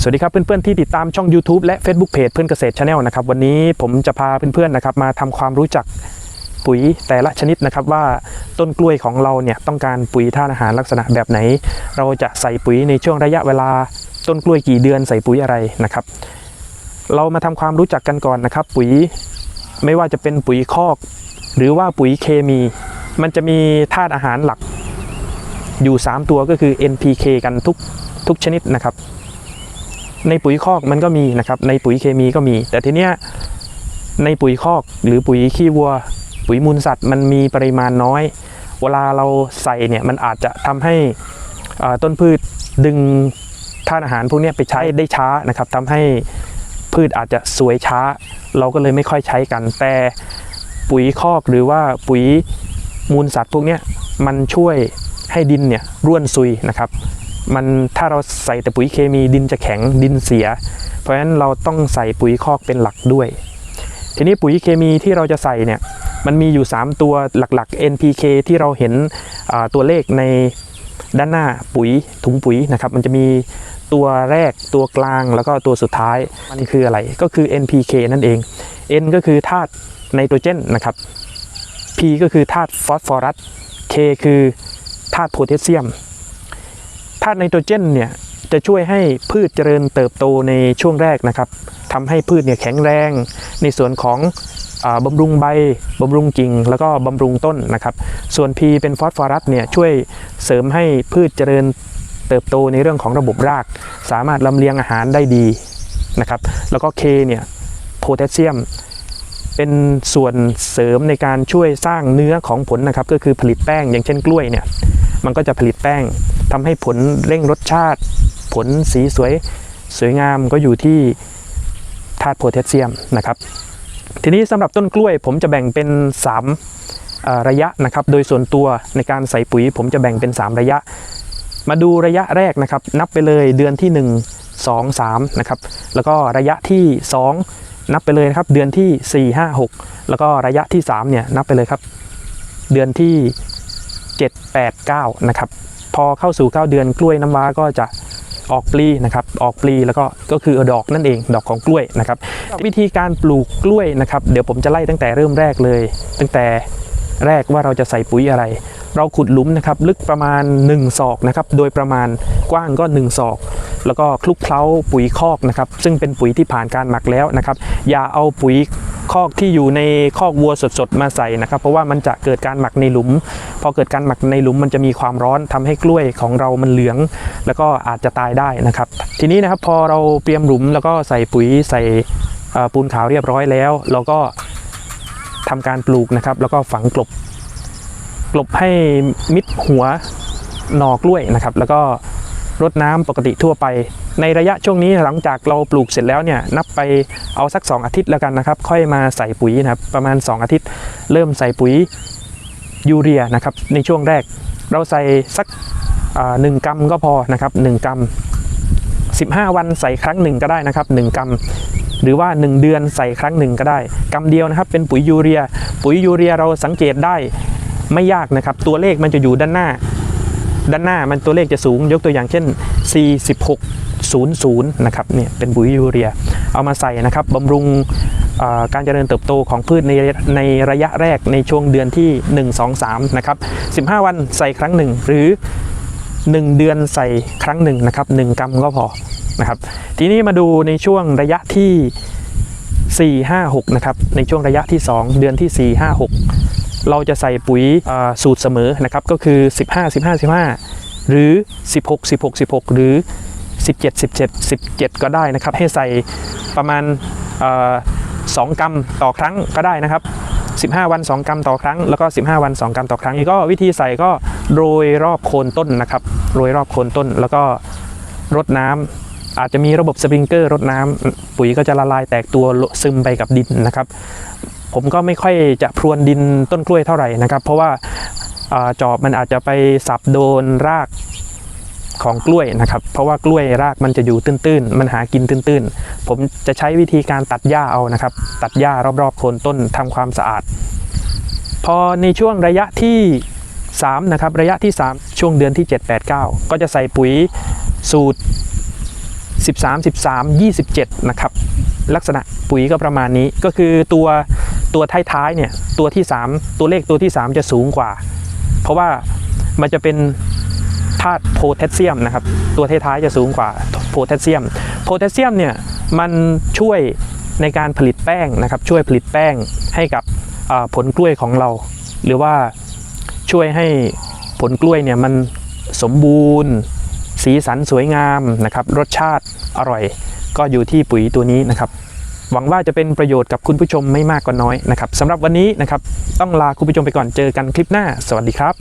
สวัสดีครับเพื่อนๆที่ติดตามช่อง YouTube และ Facebook Page เพื่อนเกษตรชาแนลนะครับวันนี้ผมจะพาเพื่อนๆนะครับมาทำความรู้จักปุ๋ยแต่ละชนิดนะครับว่าต้นกล้วยของเราเนี่ยต้องการปุ๋ยธาตุอาหารลักษณะแบบไหน เราจะใส่ปุ๋ยในช่วงระยะเวลาต้นกล้วยกี่เดือนใส่ปุ๋ยอะไรนะครับ เรามาทำความรู้จักกันก่อนนะครับ ปุ๋ยไม่ว่าจะเป็นปุ๋ยคอก หรือว่าปุ๋ยเคมี มันจะมีธาตุอาหารหลัก อยู่ 3 ตัวก็คือ NPK กันทุกทุกชนิดนะครับ ในปุ๋ยคอกมันก็มีนะครับในปุ๋ยเคมีก็มี แต่ทีเนี้ยในปุ๋ยคอกหรือปุ๋ยขี้วัว ปุ๋ยมูลสัตว์ มันมีปริมาณน้อย เวลาเราใส่เนี่ยมันอาจจะทำให้ต้นพืชดึงธาตุอาหารพวกนี้ไปใช้ได้ช้านะครับทำให้พืชอาจจะสวยช้า เราก็เลยไม่ค่อยใช้กัน แต่ปุ๋ยคอกหรือว่าปุ๋ยมูลสัตว์พวกนี้มันช่วยให้ดินเนี่ยร่วนซุยนะครับ มันถ้าเราใส่แต่ปุ๋ยเคมีดินจะแข็งดินเสีย เพราะฉะนั้นเราต้องใส่ปุ๋ยคอกเป็นหลักด้วย ทีนี้ปุ๋ยเคมีที่เราจะใส่เนี่ยมันมีอยู่ 3 ตัวหลักๆ NPK ที่เราเห็นตัวเลขในด้านหน้าปุ๋ยถุงปุ๋ยนะครับ มันจะมีตัวแรกตัวกลางแล้วก็ตัวสุดท้ายมันคืออะไรก็คือ NPK นั่นเอง N ก็คือธาตุไนโตรเจนนะครับ P ก็คือธาตุฟอสฟอรัส K คือธาตุโพแทสเซียมาตุไนโตรเจนเนี่ยจะช่วยให้พืชเจริญเติบโตในช่วงแรกนะครับทำให้พืชเนี่ยแข็งแรง ในส่วนของอบำรุงใบบำรุงกิ่งแล้วก็บำรุงต้นนะครับ ส่วน P เป็นฟอสฟอรัสเนี่ยช่วยเสริมให้พืชเจริญเติบโตในเรื่องของระบบราก สามารถลำเลียงอาหารได้ดีนะครับแล้วก็ K เนี่ยโพแทสเซียมเป็นส่วนเสริมในการช่วยสร้างเนื้อของผลนะครับ ก็คือผลิตแป้งอย่างเช่นกล้วยเนี่ยมันก็จะผลิตแป้ง ทำให้ผลเร่งรสชาติ ผลสีสวยสวยงามก็อยู่ที่ธาตุโพแทสเซียมนะครับ ทีนี้สำหรับต้นกล้วยผมจะแบ่งเป็น3เอ่อระยะนะครับ โดยส่วนตัวในการใส่ปุ๋ย ผมจะแบ่งเป็น 3 ระยะ มาดูระยะแรกนะครับ นับไปเลยเดือนที่ 1 2 3นะครับแล้วก็ระยะที่ 2 นับไปเลยนะครับ เดือนที่ 4 5 6 แล้วก็ระยะที่3เนี่ยนับไปเลยครับ เดือนที่ 7 8 9นะครับ อเข้าสู่ 9 เดือนกล้วยน้ำว้าก็จะออกปลีนะครับออกปลีแล้วก็ก็คือดอกนั่นเองดอกของกล้วยนะครับวิธีการปลูกกล้วยนะครับ เดี๋ยวผมจะไล่ตั้งแต่เริ่มแรกเลย ตั้งแต่ แรกว่าเราจะใส่ปุ๋ยอะไร เราขุดหลุมนะครับลึกประมาณ 1 ศอกนะครับโดยประมาณกว้างก็ 1 ศอก แล้วก็คลุกเคล้าปุ๋ยคอกนะครับซึ่งเป็นปุ๋ยที่ผ่านการหมักแล้วนะครับ อย่าเอาปุ๋ยคอกที่อยู่ในคอกวัวสดๆ มาใส่นะครับ เพราะว่ามันจะเกิดการหมักในหลุม พอเกิดการหมักในหลุมมันจะมีความร้อนทำให้กล้วยของเรามันเหลือง แล้วก็อาจจะตายได้นะครับ ทีนี้นะครับพอเราเตรียมหลุมแล้วก็ใส่ปุ๋ยใส่ปูนขาวเรียบร้อยแล้ว เราก็ ทำการปลูกนะครับ แล้วก็ฝังกลบ กลบให้มิดหัวหนอกล้วยนะครับ แล้วก็รดน้ำปกติทั่วไป ในระยะช่วงนี้หลังจากเราปลูกเสร็จแล้วเนี่ยนับไปเอาสัก 2 อาทิตย์แล้วกันนะครับ ค่อยมาใส่ปุ๋ยนะครับ ประมาณ 2 อาทิตย์ เริ่มใส่ปุ๋ยยูเรียนะครับ ในช่วงแรก เราใส่สักหนึ่งกรัมก็พอนะครับ1กรัม15 วันใส่ครั้งหนึ่งก็ได้นะครับ 1กรัม หรือว่า 1 เดือนใส่ครั้งหนึ่งก็ได้กรัมเดียวนะครับ เป็นปุ๋ยยูเรีย ปุ๋ยยูเรียเราสังเกตได้ไม่ยากนะครับ ตัวเลขมันจะอยู่ด้านหน้า ด้านหน้ามันตัวเลขจะสูง ยกตัวอย่างเช่น 4600 นะครับเนี่ยเป็นปุ๋ยยูเรีย เอามาใส่นะครับบำรุงการเจริญเติบโตของพืชในในระยะแรกในช่วงเดือนที่ 1 2 3 นะครับ 15 วันใส่ครั้งหนึ่งหรือ 1 เดือนใส่ครั้งหนึ่งนะครับ1กรัมก็พอนะครับทีนี้มาดูในช่วงระยะที่ 4 5 6นะครับในช่วงระยะที่ 2 เดือนที่ 4 5 6 เราจะใส่ปุ๋ยอ่อสูตรเสมอนะครับก็คือ 15 15 15 หรือ 16 16 16 หรือ 17 17 17 ก็ได้นะครับ ให้ใส่ประมาณเอ่อ2กรัมต่อครั้งก็ได้นะครับ 15 วัน 2 กรัมต่อครั้ง แล้วก็ 15 วัน 2 กรัมต่อครั้งก็วิธีใส่ก็ โรยรอบโคนต้นนะครับ โรยรอบโคนต้น แล้วก็รดน้ำอาจจะมีระบบสปริงเกอร์รดน้ำปุ๋ยก็จะละลายแตกตัวซึมไปกับดินนะครับ ผมก็ไม่ค่อยจะพรวนดินต้นกล้วยเท่าไหร่นะครับ เพราะว่าอาจอบมันอาจจะไปสับโดนรากของกล้วยนะครับ เพราะว่ากล้วยรากมันจะอยู่ตื้นๆ มันหากินตื้นๆ ผมจะใช้วิธีการตัดหญ้าเอานะครับ ตัดหญ้ารอบๆโคนต้นทำความสะอาด พอในช่วงระยะที่ 3นะครับระยะที่ 3 ช่วงเดือนที่ 7 8 9 ก็จะใส่ปุ๋ยสูตร 13 13 27 นะครับ ลักษณะปุ๋ยก็ประมาณนี้ก็คือตัวตัวท้ายๆเนี่ยตัวที่ 3 ตัวเลขตัวที่ 3 จะสูงกว่า เพราะว่ามันจะเป็นธาตุโพแทสเซียมนะครับ ตัวท้ายๆจะสูงกว่าโพแทสเซียม โพแทสเซียมเนี่ยมันช่วยในการผลิตแป้งนะครับ ช่วยผลิตแป้งให้กับผลกล้วยของเรา หรือว่า ช่วยให้ผลกล้วยเนี่ยมันสมบูรณ์ สีสันสวยงามนะครับ รสชาติอร่อย ก็อยู่ที่ปุ๋ยตัวนี้นะครับหวังว่าจะเป็นประโยชน์กับคุณผู้ชมไม่มากก็น้อยนะครับสำหรับวันนี้นะครับ ต้องลาคุณผู้ชมไปก่อนเจอกันคลิปหน้า สวัสดีครับ